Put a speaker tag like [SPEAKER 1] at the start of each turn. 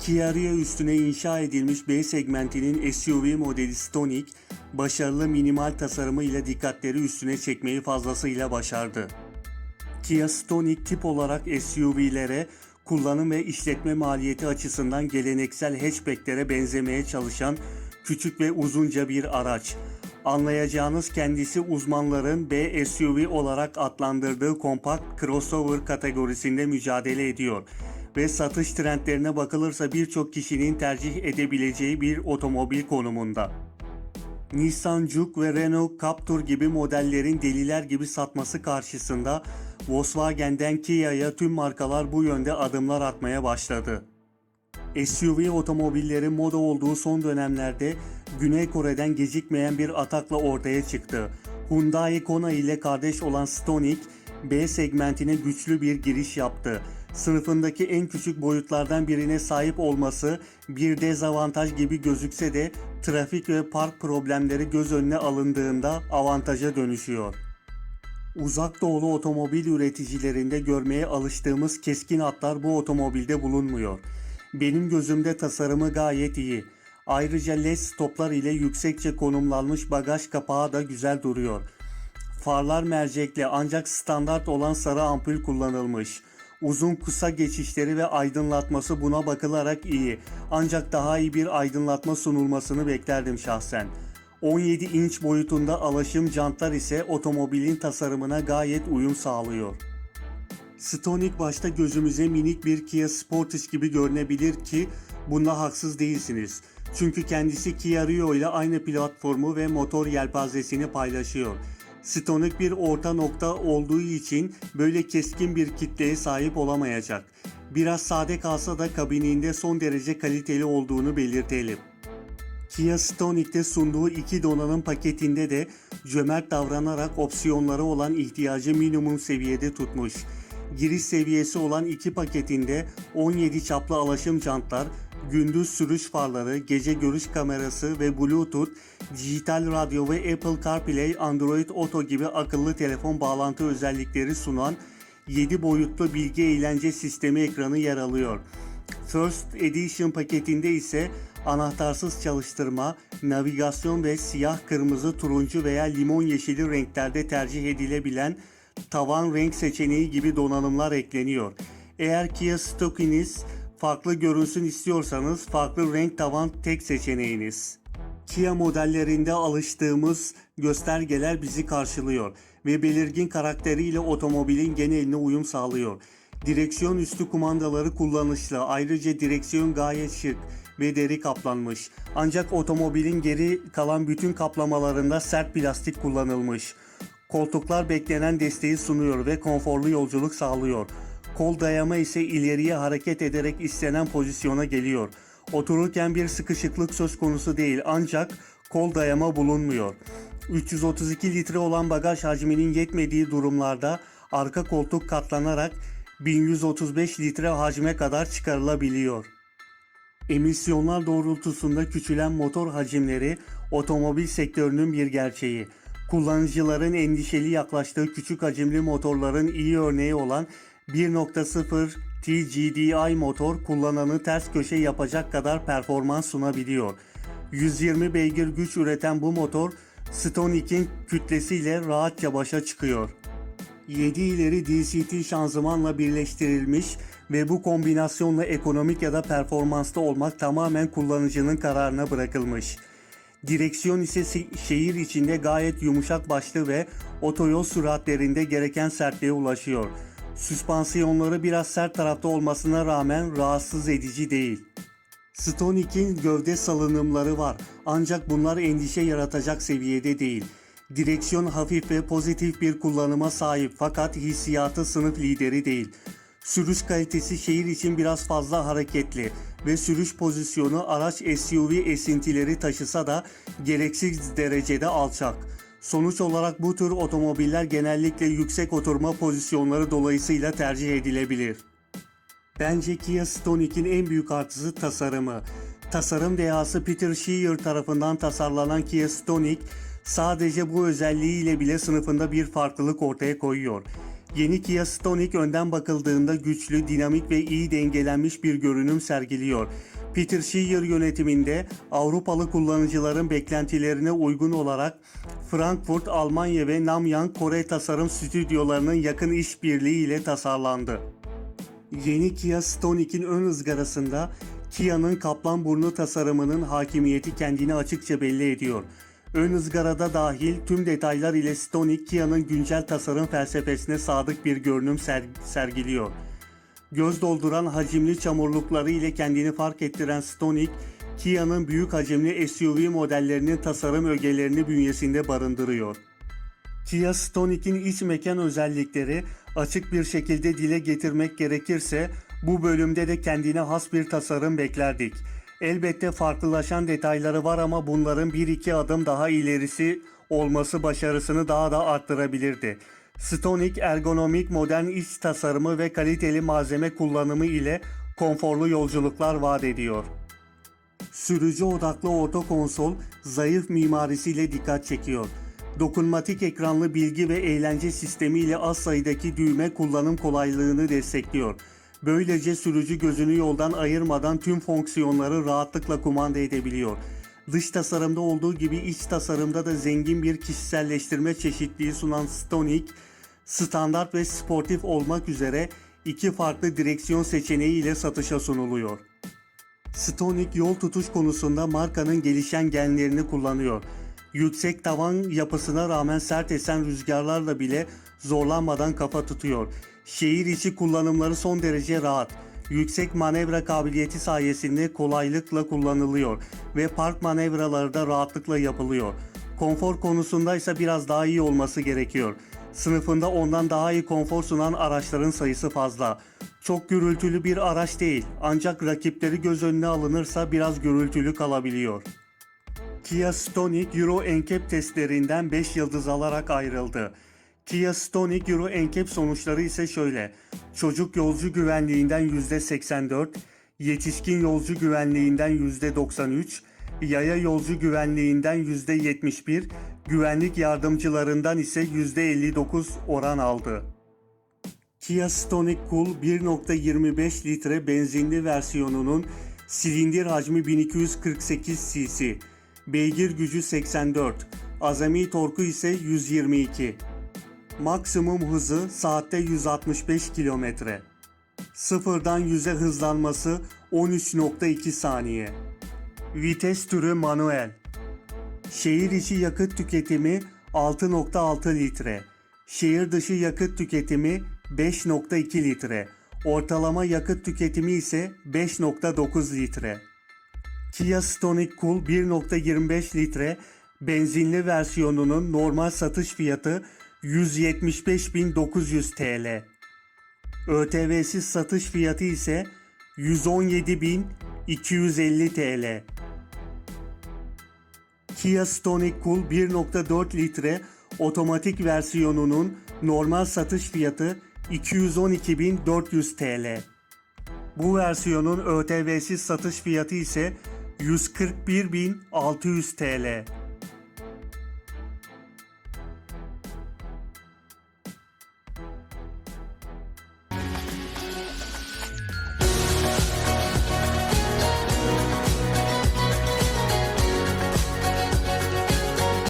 [SPEAKER 1] Kia Rio üstüne inşa edilmiş B segmentinin SUV modeli Stonic, başarılı minimal tasarımı ile dikkatleri üstüne çekmeyi fazlasıyla başardı. Kia Stonic tip olarak SUV'lere kullanım ve işletme maliyeti açısından geleneksel hatchbacklere benzemeye çalışan küçük ve uzunca bir araç. Anlayacağınız kendisi uzmanların B SUV olarak adlandırdığı kompakt crossover kategorisinde mücadele ediyor ve satış trendlerine bakılırsa birçok kişinin tercih edebileceği bir otomobil konumunda. Nissan Juke ve Renault Captur gibi modellerin deliler gibi satması karşısında Volkswagen'den Kia'ya tüm markalar bu yönde adımlar atmaya başladı. SUV otomobillerin moda olduğu son dönemlerde Güney Kore'den gecikmeyen bir atakla ortaya çıktı. Hyundai Kona ile kardeş olan Stonic, B segmentine güçlü bir giriş yaptı. Sınıfındaki en küçük boyutlardan birine sahip olması bir dezavantaj gibi gözükse de trafik ve park problemleri göz önüne alındığında avantaja dönüşüyor. Uzak doğulu otomobil üreticilerinde görmeye alıştığımız keskin hatlar bu otomobilde bulunmuyor. Benim gözümde tasarımı gayet iyi. Ayrıca led stoplar ile yüksekçe konumlanmış bagaj kapağı da güzel duruyor. Farlar mercekli ancak standart olan sarı ampul kullanılmış. Uzun kısa geçişleri ve aydınlatması buna bakılarak iyi. Ancak daha iyi bir aydınlatma sunulmasını beklerdim şahsen. 17 inç boyutunda alaşım jantlar ise otomobilin tasarımına gayet uyum sağlıyor. Stonic başta gözümüze minik bir Kia Sportage gibi görünebilir ki bunda haksız değilsiniz. Çünkü kendisi Kia Rio ile aynı platformu ve motor yelpazesini paylaşıyor. Stonic bir orta nokta olduğu için böyle keskin bir kitleye sahip olamayacak. Biraz sade kalsa da kabininde son derece kaliteli olduğunu belirtelim. Kia Stonic'te sunduğu iki donanım paketinde de cömert davranarak opsiyonları olan ihtiyacı minimum seviyede tutmuş. Giriş seviyesi olan iki paketinde 17 çaplı alaşım jantlar, gündüz sürüş farları, gece görüş kamerası ve Bluetooth, dijital radyo ve Apple CarPlay, Android Auto gibi akıllı telefon bağlantı özellikleri sunan 7 boyutlu bilgi eğlence sistemi ekranı yer alıyor. First Edition paketinde ise anahtarsız çalıştırma, navigasyon ve siyah, kırmızı, turuncu veya limon yeşili renklerde tercih edilebilen tavan renk seçeneği gibi donanımlar ekleniyor. Eğer Kia Stokiniz farklı görünsün istiyorsanız farklı renk tavan tek seçeneğiniz. Kia modellerinde alıştığımız göstergeler bizi karşılıyor ve belirgin karakteriyle otomobilin geneline uyum sağlıyor. Direksiyon üstü kumandaları kullanışlı. Ayrıca direksiyon gayet şık ve deri kaplanmış. Ancak otomobilin geri kalan bütün kaplamalarında sert plastik kullanılmış. Koltuklar beklenen desteği sunuyor ve konforlu yolculuk sağlıyor. Kol dayama ise ileriye hareket ederek istenen pozisyona geliyor. Otururken bir sıkışıklık söz konusu değil ancak kol dayama bulunmuyor. 332 litre olan bagaj hacminin yetmediği durumlarda arka koltuk katlanarak 1135 litre hacme kadar çıkarılabiliyor. Emisyonlar doğrultusunda küçülen motor hacimleri otomobil sektörünün bir gerçeği. Kullanıcıların endişeli yaklaştığı küçük hacimli motorların iyi örneği olan 1.0 TGDI motor kullananı ters köşe yapacak kadar performans sunabiliyor. 120 beygir güç üreten bu motor Stonic'in kütlesiyle rahatça başa çıkıyor. 7 ileri DCT şanzımanla birleştirilmiş ve bu kombinasyonla ekonomik ya da performanslı olmak tamamen kullanıcının kararına bırakılmış. Direksiyon ise se- şehir içinde gayet yumuşak başlı ve otoyol süratlerinde gereken sertliğe ulaşıyor. Süspansiyonları biraz sert tarafta olmasına rağmen rahatsız edici değil. Stonic'in gövde salınımları var ancak bunlar endişe yaratacak seviyede değil. Direksiyon hafif ve pozitif bir kullanıma sahip fakat hissiyatı sınıf lideri değil. Sürüş kalitesi şehir için biraz fazla hareketli ve sürüş pozisyonu araç SUV esintileri taşısa da gereksiz derecede alçak. Sonuç olarak bu tür otomobiller genellikle yüksek oturma pozisyonları dolayısıyla tercih edilebilir. Bence Kia Stonic'in en büyük artısı tasarımı. Tasarım dehası Peter Scheer tarafından tasarlanan Kia Stonic sadece bu özelliğiyle bile sınıfında bir farklılık ortaya koyuyor. Yeni Kia Stonic önden bakıldığında güçlü, dinamik ve iyi dengelenmiş bir görünüm sergiliyor. Peter Scheer yönetiminde Avrupalı kullanıcıların beklentilerine uygun olarak Frankfurt, Almanya ve Namyang Kore tasarım stüdyolarının yakın işbirliği ile tasarlandı. Yeni Kia Stonic'in ön ızgarasında Kia'nın kaplan burnu tasarımının hakimiyeti kendini açıkça belli ediyor. Ön ızgarada dahil tüm detaylar ile Stonic Kia'nın güncel tasarım felsefesine sadık bir görünüm ser- sergiliyor. Göz dolduran hacimli çamurlukları ile kendini fark ettiren Stonic, Kia'nın büyük hacimli SUV modellerinin tasarım ögelerini bünyesinde barındırıyor. Kia Stonic'in iç mekan özellikleri açık bir şekilde dile getirmek gerekirse bu bölümde de kendine has bir tasarım beklerdik. Elbette farklılaşan detayları var ama bunların bir iki adım daha ilerisi olması başarısını daha da arttırabilirdi. Stonic ergonomik modern iç tasarımı ve kaliteli malzeme kullanımı ile konforlu yolculuklar vaat ediyor. Sürücü odaklı orta konsol zayıf mimarisiyle dikkat çekiyor. Dokunmatik ekranlı bilgi ve eğlence sistemi ile az sayıdaki düğme kullanım kolaylığını destekliyor. Böylece sürücü gözünü yoldan ayırmadan tüm fonksiyonları rahatlıkla kumanda edebiliyor. Dış tasarımda olduğu gibi iç tasarımda da zengin bir kişiselleştirme çeşitliliği sunan Stonic, standart ve sportif olmak üzere iki farklı direksiyon seçeneği ile satışa sunuluyor. Stonic yol tutuş konusunda markanın gelişen genlerini kullanıyor. Yüksek tavan yapısına rağmen sert esen rüzgarlarla bile zorlanmadan kafa tutuyor. Şehir içi kullanımları son derece rahat. Yüksek manevra kabiliyeti sayesinde kolaylıkla kullanılıyor ve park manevraları da rahatlıkla yapılıyor. Konfor konusunda ise biraz daha iyi olması gerekiyor. Sınıfında ondan daha iyi konfor sunan araçların sayısı fazla. Çok gürültülü bir araç değil ancak rakipleri göz önüne alınırsa biraz gürültülü kalabiliyor. Kia Stonic Euro NCAP testlerinden 5 yıldız alarak ayrıldı. Kia Stonic Euro NCAP sonuçları ise şöyle. Çocuk yolcu güvenliğinden %84, yetişkin yolcu güvenliğinden %93, yaya yolcu güvenliğinden %71, güvenlik yardımcılarından ise %59 oran aldı. Kia Stonic Cool 1.25 litre benzinli versiyonunun silindir hacmi 1248 cc, beygir gücü 84, azami torku ise 122. Maksimum hızı saatte 165 km. Sıfırdan 100'e hızlanması 13.2 saniye. Vites türü manuel. Şehir içi yakıt tüketimi 6.6 litre. Şehir dışı yakıt tüketimi 5.2 litre. Ortalama yakıt tüketimi ise 5.9 litre. Kia Stonic Cool 1.25 litre benzinli versiyonunun normal satış fiyatı 175.900 TL. ÖTV'siz satış fiyatı ise 117.250 TL. Kia Stonic Cool 1.4 litre otomatik versiyonunun normal satış fiyatı 212.400 TL. Bu versiyonun ÖTV'siz satış fiyatı ise 141.600 TL.